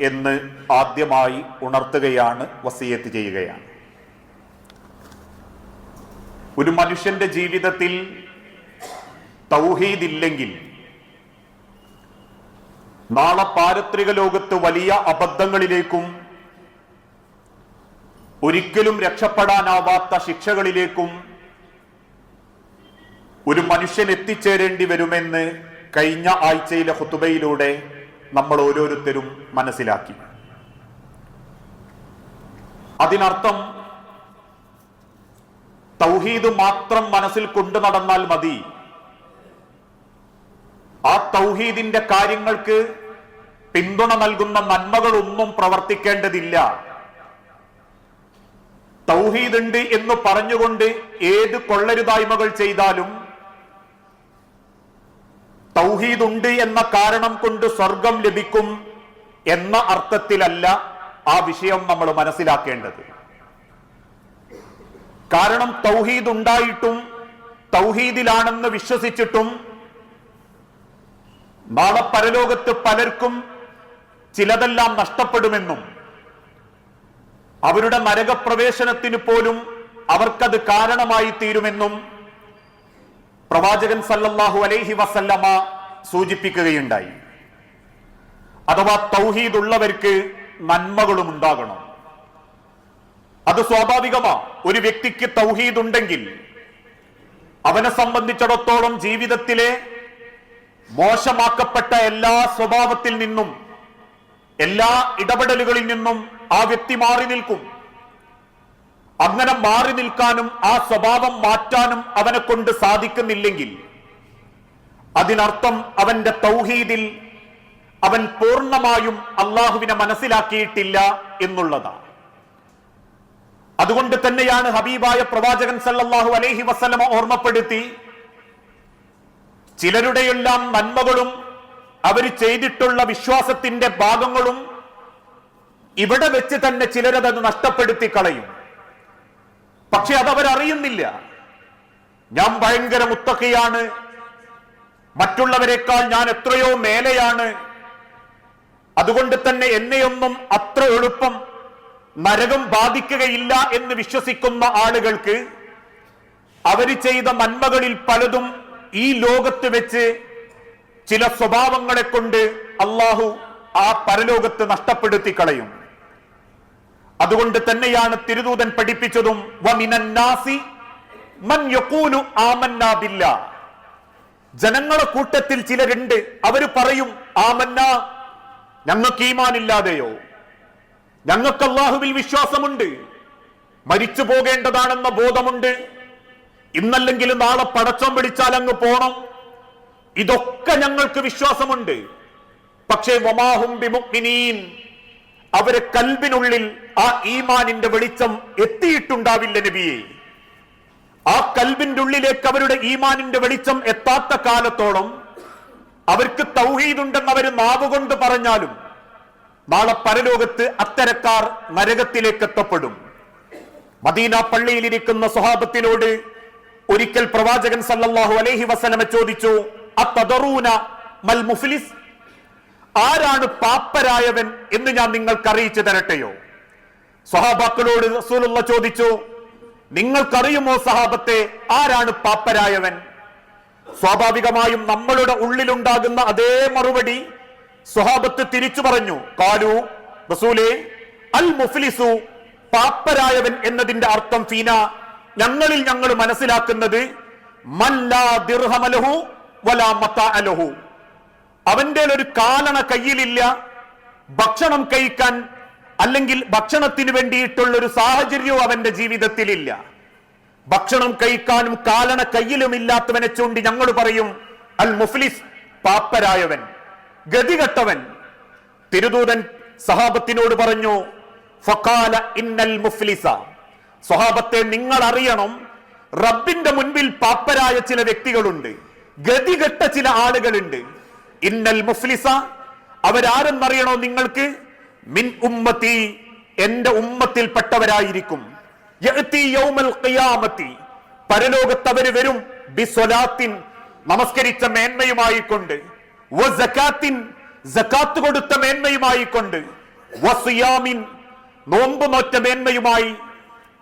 എന്ന് ആദ്യമായി ഉണർത്തുകയാണ് വസീയത്ത് ചെയ്യുകയാണ്. ഒരു മനുഷ്യന്റെ ജീവിതത്തിൽ തൗഹീദ് ഇല്ലെങ്കിൽ നാളെ പാരത്രിക ലോകത്ത് വലിയ അബദ്ധങ്ങളിലേക്കും ഒരിക്കലും രക്ഷപ്പെടാനാവാത്ത ശിക്ഷകളിലേക്കും ഒരു മനുഷ്യൻ എത്തിച്ചേരേണ്ടി വരുമെന്ന് കഴിഞ്ഞ ആഴ്ചയിലെ ഹുത്തുബയിലൂടെ നമ്മൾ ഓരോരുത്തരും മനസ്സിലാക്കി. അതിനർത്ഥം തൗഹീദ് മാത്രം മനസ്സിൽ കൊണ്ടു നടന്നാൽ മതി. ആ തൗഹീദിന്റെ കാര്യങ്ങൾക്ക് പിന്തുണ നൽകുന്ന നന്മകളൊന്നും പ്രവർത്തിക്കേണ്ടതില്ല. തൗഹീദ് ഉണ്ട് എന്ന് പറഞ്ഞുകൊണ്ട് ഏത് കൊള്ളരുതായ്മകൾ ചെയ്താലും തൗഹീദ് ഉണ്ട് എന്ന കാരണം കൊണ്ട് സ്വർഗം ലഭിക്കും എന്ന അർത്ഥത്തിലല്ല ആ വിഷയം നമ്മൾ മനസ്സിലാക്കേണ്ടത്. കാരണം തൗഹീദ് ഉണ്ടായിട്ടും തൗഹീദിലാണെന്ന് വിശ്വസിച്ചിട്ടും നാളെ പരലോകത്ത് പലർക്കും ചിലതെല്ലാം നഷ്ടപ്പെടുമെന്നും അവരുടെ നരകപ്രവേശനത്തിന് പോലും അവർക്കത് കാരണമായി തീരുമെന്നും പ്രവാചകൻ സല്ലല്ലാഹു അലൈഹി വസല്ലമ സൂചിപ്പിക്കുകയുണ്ടായി. അഥവാ തൗഹീദ് ഉള്ളവർക്ക് നന്മകളും ഉണ്ടാകണം അത് സ്വാഭാവികമാ. ഒരു വ്യക്തിക്ക് തൗഹീദ് ഉണ്ടെങ്കിൽ അവനെ സംബന്ധിച്ചിടത്തോളം ജീവിതത്തിലെ മോശമാക്കപ്പെട്ട എല്ലാ സ്വഭാവത്തിൽ നിന്നും എല്ലാ ഇടപെടലുകളിൽ നിന്നും ആ വ്യക്തി മാറി നിൽക്കും. അങ്ങനെ മാറി നിൽക്കാനും ആ സ്വഭാവം മാറ്റാനും അവനെ കൊണ്ട് സാധിക്കുന്നില്ലെങ്കിൽ അതിനർത്ഥം അവന്റെ തൗഹീദിൽ അവൻ പൂർണമായും അള്ളാഹുവിനെ മനസ്സിലാക്കിയിട്ടില്ല എന്നുള്ളതാണ്. അതുകൊണ്ട് തന്നെയാണ് ഹബീബായ പ്രവാചകൻ സല്ലാഹു അലൈഹി വസ്ലമ ഓർമ്മപ്പെടുത്തി ചിലരുടെയെല്ലാം നന്മകളും അവർ ചെയ്തിട്ടുള്ള വിശ്വാസത്തിന്റെ ഭാഗങ്ങളും ഇവിടെ വെച്ച് തന്നെ ചിലരത് നഷ്ടപ്പെടുത്തി കളയും. പക്ഷെ അതവരറിയുന്നില്ല. ഞാൻ ഭയങ്കര മുത്തക്കയാണ്. മറ്റുള്ളവരെക്കാൾ ഞാൻ എത്രയോ മേലെയാണ്. അതുകൊണ്ട് തന്നെ എന്നെയൊന്നും അത്ര എളുപ്പം നരകം ബാധിക്കുകയില്ല എന്ന് വിശ്വസിക്കുന്ന ആളുകൾക്ക് അവർ ചെയ്ത നന്മകളിൽ പലതും ഈ ലോകത്ത് വെച്ച് ചില സ്വഭാവങ്ങളെ കൊണ്ട് അള്ളാഹു ആ പരലോകത്ത് നഷ്ടപ്പെടുത്തി കളയും അതുകൊണ്ട് തന്നെയാണ് തിരുദൂതൻ പഠിപ്പിച്ചതും ജനങ്ങളെ കൂട്ടത്തിൽ ചിലരുണ്ട് അവർ പറയും ആമന്ന ഞങ്ങൾക്ക് ഈമാനില്ലാതെയോ? ഞങ്ങൾക്ക് അള്ളാഹുവിൽ വിശ്വാസമുണ്ട്. മരിച്ചു പോകേണ്ടതാണെന്ന ബോധമുണ്ട്. ഇന്നല്ലെങ്കിൽ നാളെ പടച്ചം പിടിച്ചാൽ അങ്ങ് പോണം. ഇതൊക്കെ ഞങ്ങൾക്ക് വിശ്വാസമുണ്ട്. പക്ഷേ വമാഹും ബിമുഅ്മിനീൻ അവരെ കൽബിനുള്ളിൽ ആ ഈമാനിന്റെ വെളിച്ചം എത്തിയിട്ടുണ്ടാവില്ല നബിയെ. ആ കൽബിന്റെ ഉള്ളിലേക്ക് അവരുടെ ഈമാനിന്റെ വെളിച്ചം എത്താത്ത കാലത്തോളം അവർക്ക് തൗഹീദുണ്ടെന്ന് അവർ നാവുകൊണ്ട് പറഞ്ഞാലും നാളെ പരലോകത്ത് അത്തരക്കാർ നരകത്തിലേക്ക് എത്തപ്പെടും. മദീന പള്ളിയിലിരിക്കുന്ന സ്വഹാബത്തിനോട് ഒരിക്കൽ പ്രവാചകൻ സല്ലല്ലാഹു അലൈഹി വസലമ ചോദിച്ചു അത്തദറൂന മൽ മുഫ്ലിസ്? ആരാണ് പാപ്പരായവൻ എന്ന് ഞാൻ നിങ്ങൾക്ക് അറിയിച്ചു തരട്ടെയോ? സഹാബാക്കളോട് റസൂലുള്ള ചോദിച്ചു നിങ്ങൾക്കറിയുമോ സഹാബത്തെ ആരാണ് പാപ്പരായവൻ? സ്വാഭാവികമായും നമ്മളുടെ ഉള്ളിലുണ്ടാകുന്ന അതേ മറുപടി സ്വഹാബത്ത് തിരിച്ചു പറഞ്ഞു. കാലു റസൂലേ അൽ മുഫ്ലിസു പാപ്പരായവൻ എന്നതിന്റെ അർത്ഥം ഫീന ഞങ്ങളിൽ ഞങ്ങൾ മനസ്സിലാക്കുന്നത് മല്ലാ ദിർഹമലഹു വലാ മത്താഅലഹു അവന്റെ ഒരു കാലണ കയ്യിലില്ല. ഭക്ഷണം കഴിക്കാൻ അല്ലെങ്കിൽ ഭക്ഷണത്തിന് വേണ്ടിയിട്ടുള്ള ഒരു സാഹചര്യവും അവന്റെ ജീവിതത്തിലില്ല. ഭക്ഷണം കഴിക്കാനും കാലണ കയ്യിലും ഇല്ലാത്തവനെ ചൂണ്ടി ഞങ്ങൾ പറയും അൽ മുഫ്ലിസ് പാപ്പരായവൻ ഗതികെട്ടവൻ. തിരുദൂതൻ സഹാബത്തിനോട് പറഞ്ഞു ഫക്കാല ഇന്നൽ മുഫ്ലിസ. സ്വഹാബത്തെ നിങ്ങൾ അറിയണം റബ്ബിന്റെ മുൻപിൽ പാപ്പരായ ചില വ്യക്തികളുണ്ട് ഗതികെട്ട ചില ആളുകളുണ്ട്. ഇന്നൽ മുഫ്ലിസ അവരാരെന്നറിയണോ നിങ്ങൾക്ക്? മിൻ ഉമ്മത്തി എന്റെ ഉമ്മത്തിൽപ്പെട്ടവരായിരിക്കും. പരലോകത്ത് അവർ വരും. ബിസ്വലാത്തിൻ നമസ്കരിച്ച മേന്മയുമായി കൊണ്ട് സകാത്ത് കൊടുത്ത മേന്മയുമായി കൊണ്ട് വസിയാമിൻ നോമ്പ് നോറ്റ മേന്മയുമായി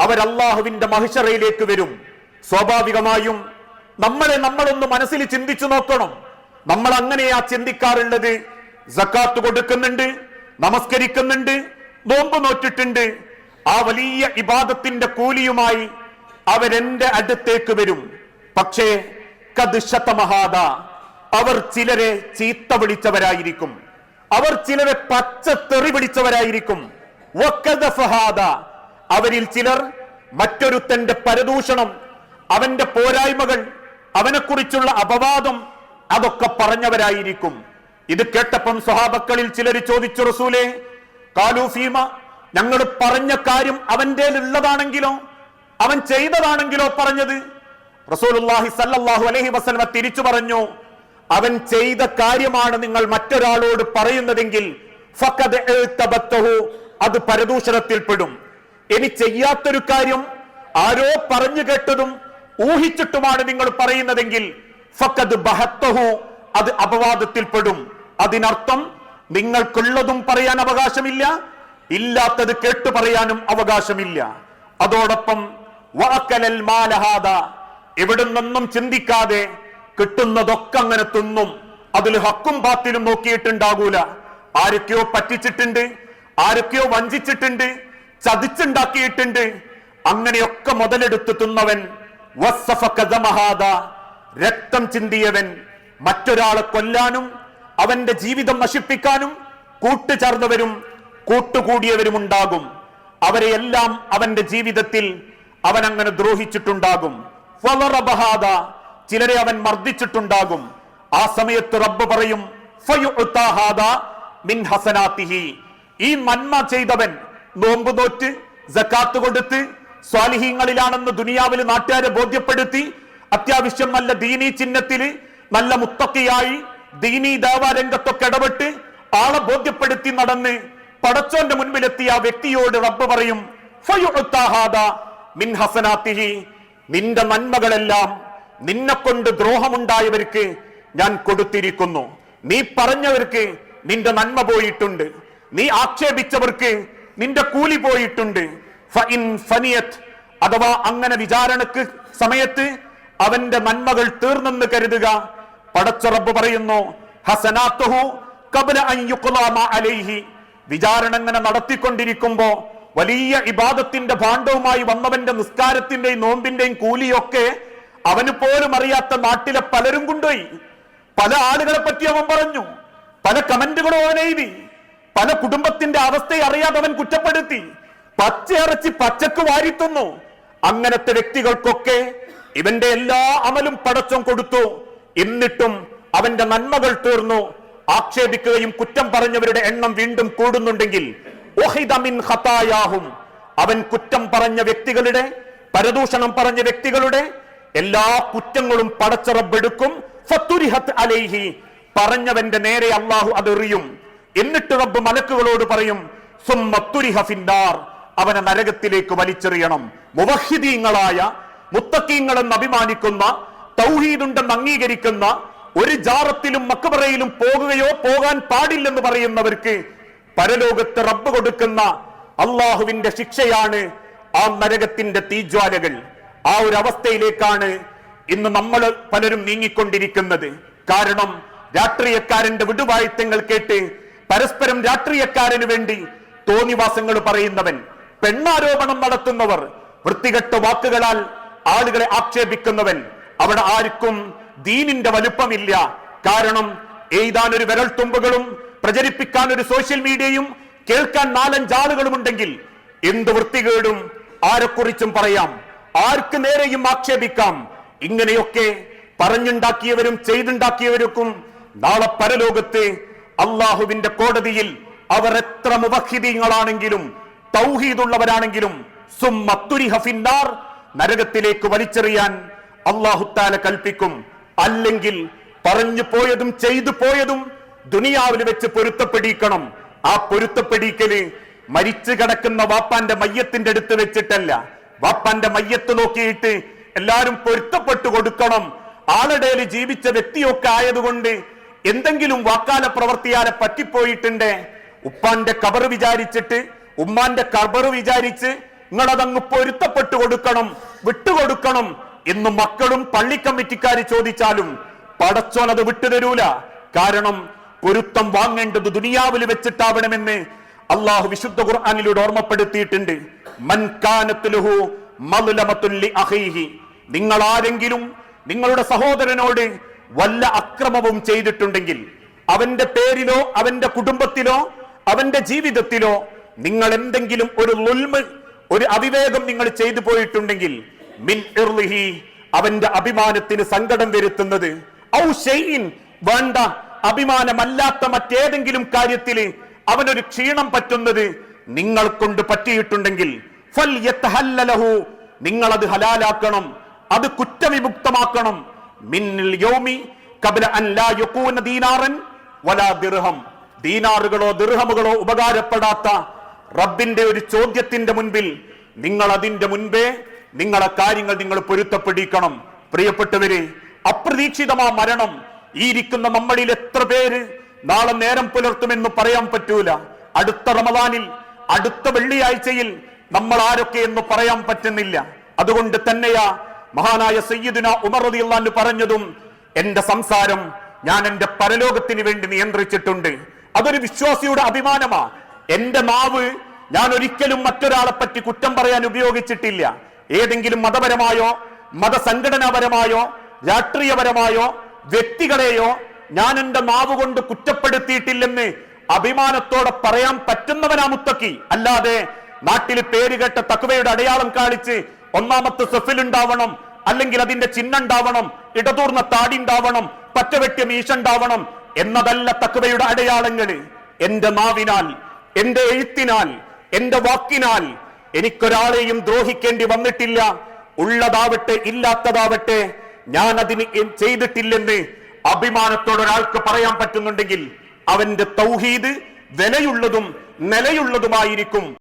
അവർ അള്ളാഹുവിന്റെ മഹിഷറയിലേക്ക് വരും. സ്വാഭാവികമായും നമ്മളെ നമ്മളൊന്ന് മനസ്സിൽ ചിന്തിച്ചു നോക്കണം. നമ്മൾ അങ്ങനെയാ ചിന്തിക്കാറുള്ളത്. സക്കാത്ത് കൊടുക്കുന്നുണ്ട് നമസ്കരിക്കുന്നുണ്ട് നോമ്പ് നോറ്റിട്ടുണ്ട്. ആ വലിയ ഇബാദത്തിന്റെ കൂലിയുമായി അവരെന്റെ അടുത്തേക്ക് വരും. പക്ഷേ കത് ശതമഹാദ അവർ ചിലരെ ചീത്ത വിളിച്ചവരായിരിക്കും. അവർ ചിലരെ പച്ച തെറി വിളിച്ചവരായിരിക്കും. അവരിൽ ചിലർ മറ്റൊരുത്തന്റെ പരദൂഷണം അവന്റെ പോരായ്മകൾ അവനെക്കുറിച്ചുള്ള അപവാദം അതൊക്കെ പറഞ്ഞവരായിരിക്കും. ഇത് കേട്ടപ്പം സ്വഹാബക്കളിൽ ചിലർ ചോദിച്ചു റസൂലേ കാലൂഫീമ ഞങ്ങൾ പറഞ്ഞ കാര്യം അവന്റെ ഉള്ളതാണെങ്കിലോ അവൻ ചെയ്തതാണെങ്കിലോ പറഞ്ഞത്? റസൂലുള്ളാഹി സല്ലല്ലാഹു അലൈഹി വസല്ലമ തിരിച്ചു പറഞ്ഞു അവൻ ചെയ്ത കാര്യമാണ് നിങ്ങൾ മറ്റൊരാളോട് പറയുന്നതെങ്കിൽ. അത് പരദൂഷണത്തിൽപ്പെടും ഇനി ചെയ്യാത്തൊരു കാര്യം ആരോ പറഞ്ഞു കേട്ടതും ഊഹിച്ചിട്ടുമാണ് നിങ്ങൾ പറയുന്നതെങ്കിൽ ഫഖദ് ബഹത്തഹു. അത് അപവാദത്തിൽപ്പെടും. അതിനർത്ഥം നിങ്ങൾക്കുള്ളതും പറയാൻ അവകാശമില്ല ഇല്ലാത്തത് കേട്ടു പറയാനും അവകാശമില്ല. അതോടൊപ്പം വാക്കലൽ മാലഹാദ എവിടുന്നൊന്നും ചിന്തിക്കാതെ കിട്ടുന്നതൊക്കെ അങ്ങനെ തിന്നും. അതിൽ ഹക്കും പാത്തിലും നോക്കിയിട്ടുണ്ടാകൂല. ആരൊക്കെയോ പറ്റിച്ചിട്ടുണ്ട് ആരൊക്കെയോ വഞ്ചിച്ചിട്ടുണ്ട് ചതിച്ചുണ്ടാക്കിയിട്ടുണ്ട്. അങ്ങനെയൊക്കെ മുതലെടുത്ത് തിന്നവൻ വസ്സഫ കദമഹാദ രക്തം ചിന്തിയവൻ മറ്റൊരാളെ കൊല്ലാനും അവന്റെ ജീവിതം നശിപ്പിക്കാനും കൂട്ടുചേർന്നവരും കൂട്ടുകൂടിയവരും ഉണ്ടാകും അവരെയെല്ലാം അവന്റെ ജീവിതത്തിൽ അവൻ അങ്ങനെ ദ്രോഹിച്ചിട്ടുണ്ടാകും. ചിലരെ അവൻ മർദ്ദിച്ചിട്ടുണ്ടാകും ആ സമയത്ത് റബ്ബ് പറയും മിൻ. ഈ നന്മ ചെയ്തവൻ നോമ്പ് നോറ്റ് ജക്കാത്ത് കൊടുത്ത് സ്വാലിഹീങ്ങളിലാണെന്ന് ദുനിയാവിൽ നാട്ടുകാരെ ബോധ്യപ്പെടുത്തി അത്യാവശ്യം നല്ല ദീനീ ചിഹ്നത്തിൽ നല്ല മുത്തക്കിയായി ദീനി ദേവാരംഗത്തൊക്കെ ഇടപെട്ട് ആളെ ബോധ്യപ്പെടുത്തി നടന്ന് പടച്ചോന്റെ മുൻപിലെത്തിയ ആ വ്യക്തിയോട് റബ്ബ് പറയും മിൻ. നിന്റെ നന്മകളെല്ലാം നിന്നെ കൊണ്ട് ദ്രോഹമുണ്ടായവർക്ക് ഞാൻ കൊടുത്തിരിക്കുന്നു നീ പറഞ്ഞവർക്ക് നിന്റെ നന്മ പോയിട്ടുണ്ട് നീ ആക്ഷേപിച്ചവർക്ക് നിന്റെ കൂലി പോയിട്ടുണ്ട്. അഥവാ അങ്ങനെ വിചാരണക്ക് സമയത്ത് അവന്റെ നന്മകൾ തീർന്നെന്ന് കരുതുക. പടച്ചുറപ്പ് പറയുന്നു ഹസനാത്തുഹു കബല അലൈഹി. വിചാരണ ഇങ്ങനെ നടത്തിക്കൊണ്ടിരിക്കുമ്പോ വലിയ ഇബാദത്തിന്റെ ഭാണ്ഡവുമായി വന്നവന്റെ നിസ്കാരത്തിന്റെയും നോമ്പിന്റെയും കൂലിയൊക്കെ അവന് പോലും അറിയാത്ത നാട്ടിലെ പലരും കൊണ്ടുപോയി. പല ആളുകളെ പറ്റി അവൻ പറഞ്ഞു. പല കമന്റുകളും അവൻ എഴുതി. പല കുടുംബത്തിന്റെ അവസ്ഥയെ അറിയാതെ അവൻ കുറ്റപ്പെടുത്തി. പച്ചയറച്ചി പച്ചക്ക് വാരിത്തുന്നു. അങ്ങനത്തെ വ്യക്തികൾക്കൊക്കെ ഇവന്റെ എല്ലാ അമലും പടച്ചം കൊടുത്തു. എന്നിട്ടും അവന്റെ നന്മകൾ തീർന്നു. ആക്ഷേപിക്കുകയും കുറ്റം പറഞ്ഞവരുടെ എണ്ണം വീണ്ടും കൂടുന്നുണ്ടെങ്കിൽ. അവൻ കുറ്റം പറഞ്ഞ വ്യക്തികളുടെ പരദൂഷണം പറഞ്ഞ വ്യക്തികളുടെ എല്ലാ കുറ്റങ്ങളും പടച്ചറബെടുക്കും അലൈഹി. പറഞ്ഞവന്റെ നേരെ അള്ളാഹു അതെറിയും എന്നിട്ട് റബ്ബ് മലക്കുകളോട് പറയും അവനെ നരകത്തിലേക്ക് വലിച്ചെറിയണം. മുവഹിദീങ്ങളായ മുത്തക്കീങ്ങളെന്ന് അഭിമാനിക്കുന്ന തൗഹീദുണ്ടെന്ന് അംഗീകരിക്കുന്ന ഒരു ജാറത്തിലും മക്കബറയിലും പോകുകയോ പോകാൻ പാടില്ലെന്ന് പറയുന്നവർക്ക് പരലോകത്ത് റബ്ബ് കൊടുക്കുന്ന അള്ളാഹുവിന്റെ ശിക്ഷയാണ് ആ നരകത്തിന്റെ തീജ്വാലകൾ. ആ ഒരു അവസ്ഥയിലേക്കാണ് ഇന്ന് നമ്മൾ പലരും നീങ്ങിക്കൊണ്ടിരിക്കുന്നത്. കാരണം രാഷ്ട്രീയക്കാരന്റെ വിടുവായുത്തങ്ങൾ കേട്ട് പരസ്പരം രാഷ്ട്രീയക്കാരന് വേണ്ടി തോന്നിവാസങ്ങൾ പറയുന്നവൻ പെണ്ണാരോപണം നടത്തുന്നവർ വൃത്തികെട്ട വാക്കുകളാൽ ആളുകളെ ആക്ഷേപിക്കുന്നവൻ അവിടെ ആർക്കും ദീനിന്റെ വലുപ്പമില്ല. കാരണം എഴുതാൻ ഒരു വിരൽ തുമ്പുകളും പ്രചരിപ്പിക്കാൻ ഒരു സോഷ്യൽ മീഡിയയും കേൾക്കാൻ നാലഞ്ചാളുകളും ഉണ്ടെങ്കിൽ എന്ത് വൃത്തികേടും? ആരെക്കുറിച്ചും പറയാം. ആർക്ക് നേരെയും ആക്ഷേപിക്കാം? ഇങ്ങനെയൊക്കെ പറഞ്ഞുണ്ടാക്കിയവരും ചെയ്തുണ്ടാക്കിയവർക്കും നാളെ പരലോകത്ത് അള്ളാഹുവിന്റെ കോടതിയിൽ അവർ എത്ര മുബഹിദീങ്ങളാണെങ്കിലും തൗഹീദുള്ളവരാണെങ്കിലും സുമ്മത്തുരി ഫിന്നാർ നരകത്തിലേക്ക് വലിച്ചെറിയാൻ അള്ളാഹുത്താല കൽപ്പിക്കും. അല്ലെങ്കിൽ പറഞ്ഞു പോയതും ചെയ്തു പോയതും ദുനിയാവിൽ വെച്ച് പൊരുത്തപ്പെടിക്കണം. ആ പൊരുത്തപ്പെടിക്കൽ മരിച്ചു കിടക്കുന്ന വാപ്പാന്റെ മയ്യത്തിന്റെ അടുത്ത് വെച്ചിട്ടല്ല. വാപ്പാന്റെ മയ്യത്ത് നോക്കിയിട്ട് എല്ലാരും പൊരുത്തപ്പെട്ടു കൊടുക്കണം. ആളുടേൽ ജീവിച്ച വ്യക്തിയൊക്കെ ആയതുകൊണ്ട് എന്തെങ്കിലും വാക്കാല പ്രവർത്തിയാലെ പറ്റിപ്പോയിട്ടുണ്ട്. ഉപ്പാന്റെ കബർ വിചാരിച്ചിട്ട് ഉമ്മാന്റെ കബർ വിചാരിച്ച് നിങ്ങളതങ്ങ് പൊരുത്തപ്പെട്ടു കൊടുക്കണം വിട്ടുകൊടുക്കണം എന്ന് മക്കളും പള്ളി കമ്മിറ്റിക്കാർ ചോദിച്ചാലും പടച്ചോൻ അത് വിട്ടുതരൂല കാരണം പൊരുത്തം വാങ്ങേണ്ടത് ദുനിയാവിൽ വെച്ചിട്ടാവണമെന്ന് അള്ളാഹു വിശുദ്ധ ഖുർആാനിലൂടെ ഓർമ്മപ്പെടുത്തിയിട്ടുണ്ട്. നിങ്ങൾ ആരെങ്കിലും നിങ്ങളുടെ സഹോദരനോട് വല്ല അക്രമവും ചെയ്തിട്ടുണ്ടെങ്കിൽ അവന്റെ പേരിലോ അവന്റെ കുടുംബത്തിലോ അവന്റെ ജീവിതത്തിലോ നിങ്ങൾ എന്തെങ്കിലും ഒരു ലുൽമ് ഒരു അവിവേകം നിങ്ങൾ ചെയ്തു പോയിട്ടുണ്ടെങ്കിൽ മിൻ ഇർലിഹി അവന്റെ അഭിമാനത്തിന് സങ്കടം വരുത്തുന്നത്. ഔ ഷെയ്ൻ വേണ്ട അഭിമാനമല്ലാത്ത മറ്റേതെങ്കിലും കാര്യത്തിൽ അവനൊരു ക്ഷീണം പറ്റുന്നത് നിങ്ങൾ കൊണ്ട് പറ്റിയിട്ടുണ്ടെങ്കിൽ ഫൽ നിങ്ങൾ അത് ഹലാലാക്കണം അത് കുറ്റവിമുക്തമാക്കണം. മിന്നിൽ യൗമി കബല ദീനാറൻ വലാ ദിർഹം. ദീനാറുകളോ ദിർഹമുകളോ ഉപകാരപ്പെടാത്ത റബ്ബിന്റെ ഒരു ചോദ്യത്തിന്റെ മുൻപിൽ നിങ്ങൾ അതിന്റെ മുൻപേ നിങ്ങളെ കാര്യങ്ങൾ നിങ്ങൾ പൊരുത്തപ്പെടിക്കണം. പ്രിയപ്പെട്ടവരെ അപ്രതീക്ഷിതമാ മരണം. ഈ ഇരിക്കുന്ന നമ്മളിൽ എത്ര പേര് നാളെ നേരം പുലർത്തുമെന്ന് പറയാൻ പറ്റൂല. അടുത്ത റമദാനിൽ അടുത്ത വെള്ളിയാഴ്ചയിൽ നമ്മൾ ആരൊക്കെ എന്ന് പറയാൻ പറ്റുന്നില്ല. അതുകൊണ്ട് തന്നെയാ മഹാനായ സയ്യിദുന ഉമർ റതിയുള്ള പറഞ്ഞതും എന്റെ സംസാരം ഞാൻ എന്റെ പരലോകത്തിന് വേണ്ടി നിയന്ത്രിച്ചിട്ടുണ്ട്. അതൊരു വിശ്വാസിയുടെ അഭിമാനമാ. എന്റെ നാവ് ഞാൻ ഒരിക്കലും മറ്റൊരാളെ പറ്റി കുറ്റം പറയാൻ ഉപയോഗിച്ചിട്ടില്ല. ഏതെങ്കിലും മതപരമായോ മതസംഘടനാപരമായോ രാഷ്ട്രീയപരമായോ വ്യക്തികളെയോ ഞാൻ എന്റെ നാവ് കൊണ്ട് കുറ്റപ്പെടുത്തിയിട്ടില്ലെന്ന് അഭിമാനത്തോടെ പറയാൻ പറ്റുന്നവനാ മുത്തക്കി. അല്ലാതെ നാട്ടിൽ പേര് കേട്ട തക്കുവയുടെ അടയാളം കാണിച്ച് ഒന്നാമത്തെ സെഫിൽ ഉണ്ടാവണം അല്ലെങ്കിൽ അതിന്റെ ചിഹ്നം ഉണ്ടാവണം ഇടതൂർന്ന താടി ഉണ്ടാവണം പറ്റവെട്ടിയ മീശ ഉണ്ടാവണം എന്നതല്ല തക്കുവയുടെ അടയാളങ്ങൾ എന്റെ നാവിനാൽ എന്റെ എഴുത്തിനാൽ എന്റെ വാക്കിനാൽ എനിക്കൊരാളെയും ദ്രോഹിക്കേണ്ടി വന്നിട്ടില്ല. ഉള്ളതാവട്ടെ ഇല്ലാത്തതാവട്ടെ ഞാൻ അതിന് ചെയ്തിട്ടില്ലെന്ന് അഭിമാനത്തോടെ ഒരാൾക്ക് പറയാൻ പറ്റുന്നുണ്ടെങ്കിൽ അവന്റെ തൗഹീദ് വിലയുള്ളതും നിലയുള്ളതുമായിരിക്കും.